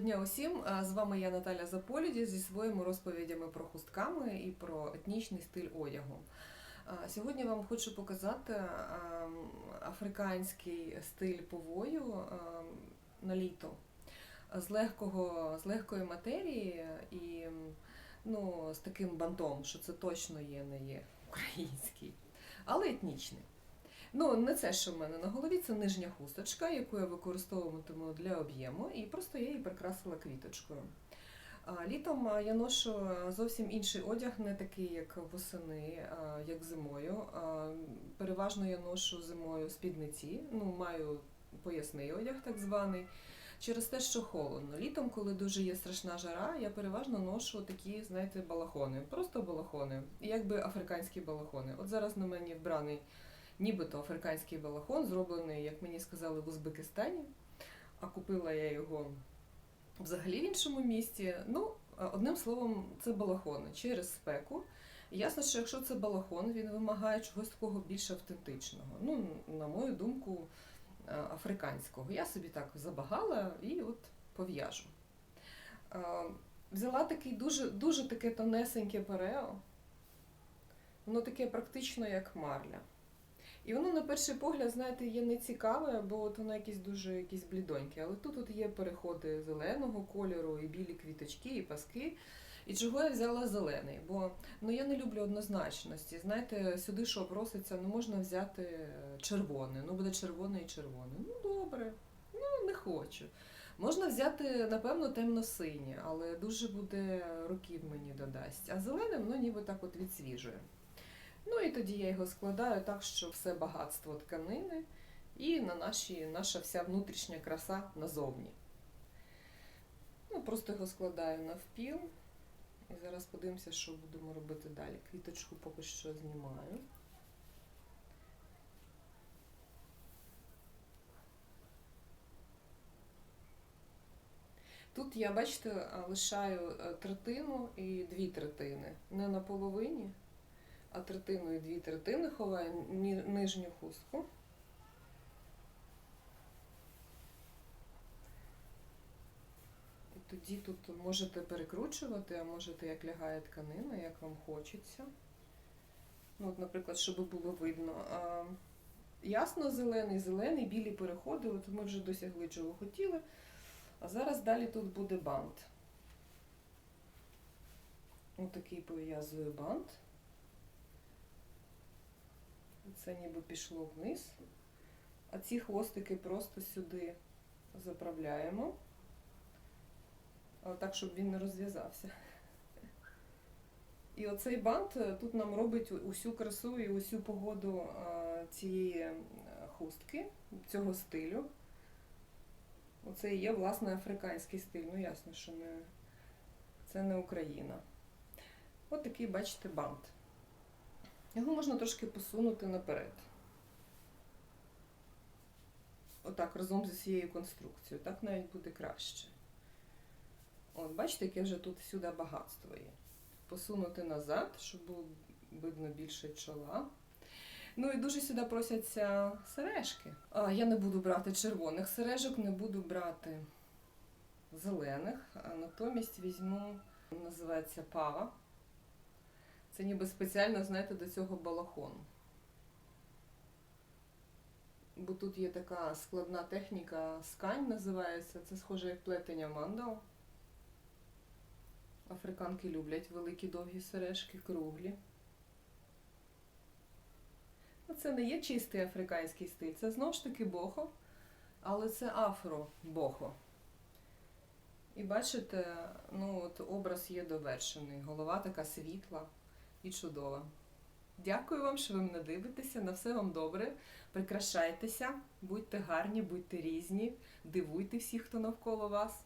Дня усім! З вами я Наталя Заполіді зі своїми розповідями про хустками і про етнічний стиль одягу. Сьогодні вам хочу показати африканський стиль повою на літо з легкого, з легкої матерії і ну, з таким бантом, що це точно є, не є український, але етнічний. Ну, не це, що в мене на голові, це нижня хусточка, яку я використовуватиму для об'єму, і просто я її прикрасила квіточкою. Літом я ношу зовсім інший одяг, не такий, як восени, як зимою. Переважно я ношу зимою спідниці, ну, маю поясний одяг, так званий. Через те, що холодно. Літом, коли дуже є страшна жара, я переважно ношу такі, знаєте, балахони. Просто балахони, якби африканські балахони. От зараз на мені вбраний нібито африканський балахон, зроблений, як мені сказали, в Узбекистані. А купила я його взагалі в іншому місті. Ну, одним словом, це балахони через спеку. Ясно, що якщо це балахон, він вимагає чогось такого більш автентичного. Ну, на мою думку, е, африканського. Я собі так забагала і от пов'яжу. Е, Взяла такий дуже, дуже таке тонесеньке перео. Воно таке практично як марля. І воно на перший погляд, знаєте, є нецікаве, бо от воно якесь дуже якесь блідоньке. Але тут от є переходи зеленого кольору, і білі квіточки, і паски. І чого я взяла зелений? Бо ну я не люблю однозначності. Знаєте, сюди що проситься, ну можна взяти червоне. Ну буде червоне і червоне. Ну добре, ну не хочу. Можна взяти, напевно, темно-синє, але дуже буде років мені додасть. А зелене воно ніби так от відсвіжує. Ну і тоді я його складаю так, що все багатство тканини і на наші, наша вся внутрішня краса назовні. Ну, Просто його складаю навпіл. І зараз подивимося, що будемо робити далі. Квіточку поки що знімаю. Тут я, бачите, лишаю е, третину і дві третини. Не на половині а третину і дві третини ховаю ні- нижню хустку. І тоді тут можете перекручувати, а можете як лягає тканина, як вам хочеться. Ну, от, наприклад, щоб було видно. А, ясно зелений, зелений, білі переходи. От ми вже досягли чого хотіли. А зараз далі тут буде бант. Отакий пов'язую бант. Це ніби пішло вниз. А ці хвостики просто сюди заправляємо. Так, щоб він не розв'язався. І оцей бант е, тут нам робить усю красу і усю погоду е, цієї е, хустки, цього стилю. Оце і є, власне, африканський стиль. Ну, ясно, що не, це не Україна. От такий, бачите, бант. Його можна трошки посунути наперед. Отак, разом зі всією конструкцією. Так навіть буде краще. От, бачите, яке вже тут всюди багатство є. Посунути назад, щоб було видно більше чола. Ну і дуже сюди просяться сережки. А, я не буду брати червоних сережок, не буду брати зелених, а натомість візьму, називається пава. Це ніби спеціально, знаєте, до цього балахону. Бо тут є така складна техніка скань називається. Це схоже як плетення мандал. Африканки люблять великі довгі сережки, круглі. Ну, Це не є чистий африканський стиль, це знову ж таки бохо, але це афро-бохо. І бачите, ну от образ є довершений. Голова така світла і чудова. Дякую вам, що ви мене дивитеся. На все вам добре. Прикрашайтеся, будьте гарні, будьте різні, дивуйте всіх, хто навколо вас.